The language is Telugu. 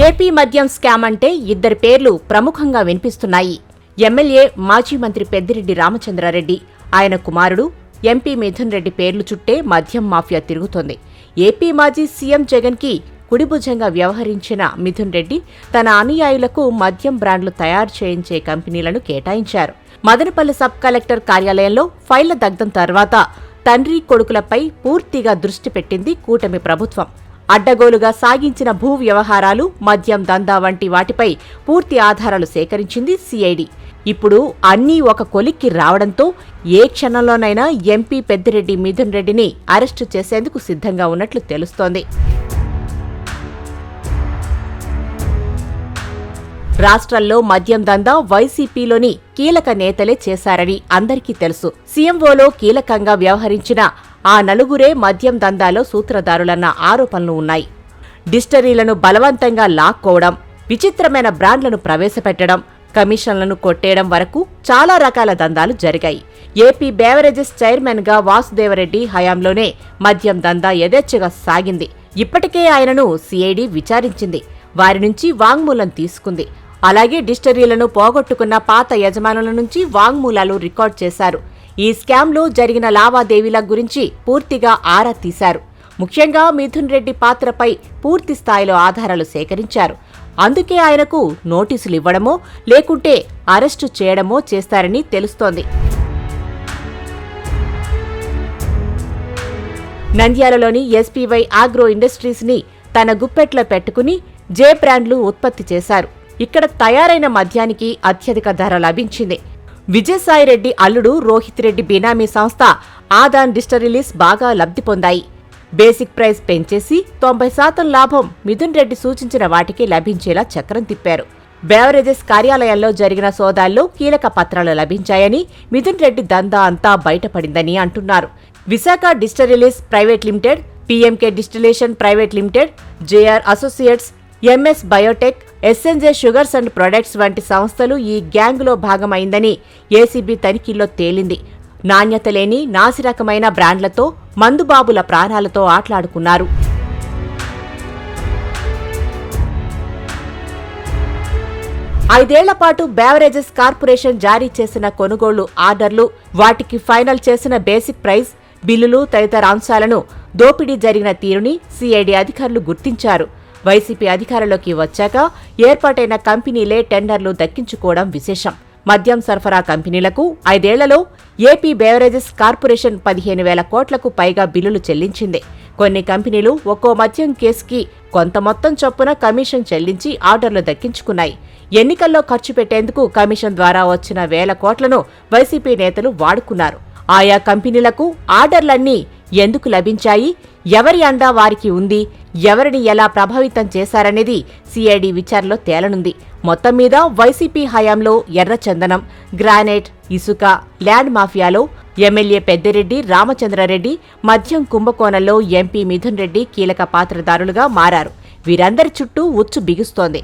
ఏపీ మద్యం స్కామ్ అంటే ఇద్దరి పేర్లు ప్రముఖంగా వినిపిస్తున్నాయి. ఎమ్మెల్యే మాజీ మంత్రి పెద్దిరెడ్డి రామచంద్రారెడ్డి ఆయన కుమారుడు ఎంపీ మిథున్ రెడ్డి పేర్లు చుట్టే మద్యం మాఫియా తిరుగుతోంది. ఏపీ మాజీ సీఎం జగన్కి కుడిభుజంగా వ్యవహరించిన మిథున్ రెడ్డి తన అనుయాయులకు మద్యం బ్రాండ్లు తయారు చేయించే కంపెనీలను కేటాయించారు. మదనపల్లి సబ్ కలెక్టర్ కార్యాలయంలో ఫైళ్ళ దగ్ధం తర్వాత తండ్రి కొడుకులపై పూర్తిగా దృష్టి పెట్టింది కూటమి ప్రభుత్వం. అడ్డగోలుగా సాగించిన భూ వ్యవహారాలు మద్యం దందా వంటి వాటిపై పూర్తి ఆధారాలు సేకరించింది సిఐడి. ఇప్పుడు అన్నీ ఒక కొలిక్కి రావడంతో ఏ క్షణంలోనైనా ఎంపీ పెద్దిరెడ్డి మిథున్ రెడ్డిని అరెస్టు చేసేందుకు సిద్ధంగా ఉన్నట్లు తెలుస్తోంది. రాష్ట్రంలో మద్యం దందా వైసీపీలోని కీలక నేతలే చేశారని అందరికీ తెలుసు. సీఎంఓలో కీలకంగా వ్యవహరించిన ఆ నలుగురే మద్యం దందాలో సూత్రధారులన్న ఆరోపణలు ఉన్నాయి. డిస్టరీలను బలవంతంగా లాక్కోవడం విచిత్రమైన బ్రాండ్లను ప్రవేశపెట్టడం కమిషన్లను కొట్టేయడం వరకు చాలా రకాల దందాలు జరిగాయి. ఏపీ బేవరేజెస్ చైర్మన్గా వాసుదేవరెడ్డి హయాంలోనే మద్యం దందా యథేచ్ఛగా సాగింది. ఇప్పటికే ఆయనను సిఐడి విచారించింది. వారి నుంచి వాంగ్మూలం తీసుకుంది. అలాగే డిస్టరీలను పోగొట్టుకున్న పాత యజమానుల నుంచి వాంగ్మూలాలు రికార్డ్ చేశారు. ఈ స్కామ్లో జరిగిన లావాదేవీల గురించి పూర్తిగా ఆరా తీశారు. ముఖ్యంగా మిథున్ రెడ్డి పాత్రపై పూర్తి స్థాయిలో ఆధారాలు సేకరించారు. అందుకే ఆయనకు నోటీసులు ఇవ్వడమో లేకుంటే అరెస్టు చేయడమో చేస్తారని తెలుస్తోంది. నంద్యాలలోని ఎస్పీవై ఆగ్రో ఇండస్ట్రీస్ని తన గుప్పెట్లో పెట్టుకుని జే బ్రాండ్లు ఉత్పత్తి చేశారు. ఇక్కడ తయారైన మద్యానికి అత్యధిక ధర లభించింది. విజయసాయిరెడ్డి అల్లుడు రోహిత్ రెడ్డి బినామీ సంస్థ ఆదాన్ డిస్టరీలీస్ బాగా లబ్ధి పొందాయి. బేసిక్ ప్రైస్ పెంచేసి తొంభై శాతం లాభం మిథున్ రెడ్డి సూచించిన వాటికి లభించేలా చక్రం తిప్పారు. బేవరేజెస్ కార్యాలయాల్లో జరిగిన సోదాల్లో కీలక పత్రాలు లభించాయని మిథున్ రెడ్డి దందా అంతా బయటపడిందని అంటున్నారు. Visakha distilleries private limited PMK distillation private limited JR associates MS biotech SNJ sugars and products వంటి సంస్థలు ఈ గ్యాంగ్లో భాగమైందని ఏసీబీ తనిఖీల్లో తేలింది. నాణ్యత లేని నాసిరకమైన బ్రాండ్లతో మందుబాబుల ప్రాణాలతో ఆట్లాడుకున్నారు. ఐదేళ్ళ పాటు బేవరేజెస్ కార్పొరేషన్ జారీ చేసిన కొనుగోళ్ళు ఆర్డర్లు వాటికి ఫైనల్ చేసిన బేసిక్ ప్రైస్ బిల్లులు తదితర అంశాలను దోపిడీ జరిగిన తీరుని సిఐడి అధికారులు గుర్తించారు. వైసీపీ అధికారంలోకి వచ్చాక ఏర్పాటైన కంపెనీలే టెండర్లు దక్కించుకోవడం విశేషం. మద్యం సరఫరా కంపెనీలకు ఐదేళ్ళలో ఏపీ బేవరేజెస్ కార్పొరేషన్ పదిహేను వేల కోట్లకు పైగా బిల్లులు చెల్లించింది. కొన్ని కంపెనీలు ఒక్కో మద్యం కేసుకి కొంత మొత్తం చొప్పున కమిషన్ చెల్లించి ఆర్డర్లు దక్కించుకున్నాయి. ఎన్నికల్లో ఖర్చు పెట్టేందుకు కమిషన్ ద్వారా వచ్చిన వేల కోట్లను వైసీపీ నేతలు వాడుకున్నారు. ఆయా కంపెనీలకు ఆర్డర్లన్నీ ఎందుకు లభించాయి? ఎవరి అండా వారికి ఉంది? ఎవరిని ఎలా ప్రభావితం చేశారనేది సిఐడి విచారణలో తేలనుంది. మొత్తం మీద వైసీపీ హయాంలో ఎర్రచందనం గ్రానైట్ ఇసుక ల్యాండ్ మాఫియాలో ఎమ్మెల్యే పెద్దిరెడ్డి రామచంద్రారెడ్డి మద్యం కుంభకోణంలో ఎంపీ మిథున్ రెడ్డి కీలక పాత్రదారులుగా మారారు. వీరందరి చుట్టూ ఉచ్చు బిగుస్తోంది.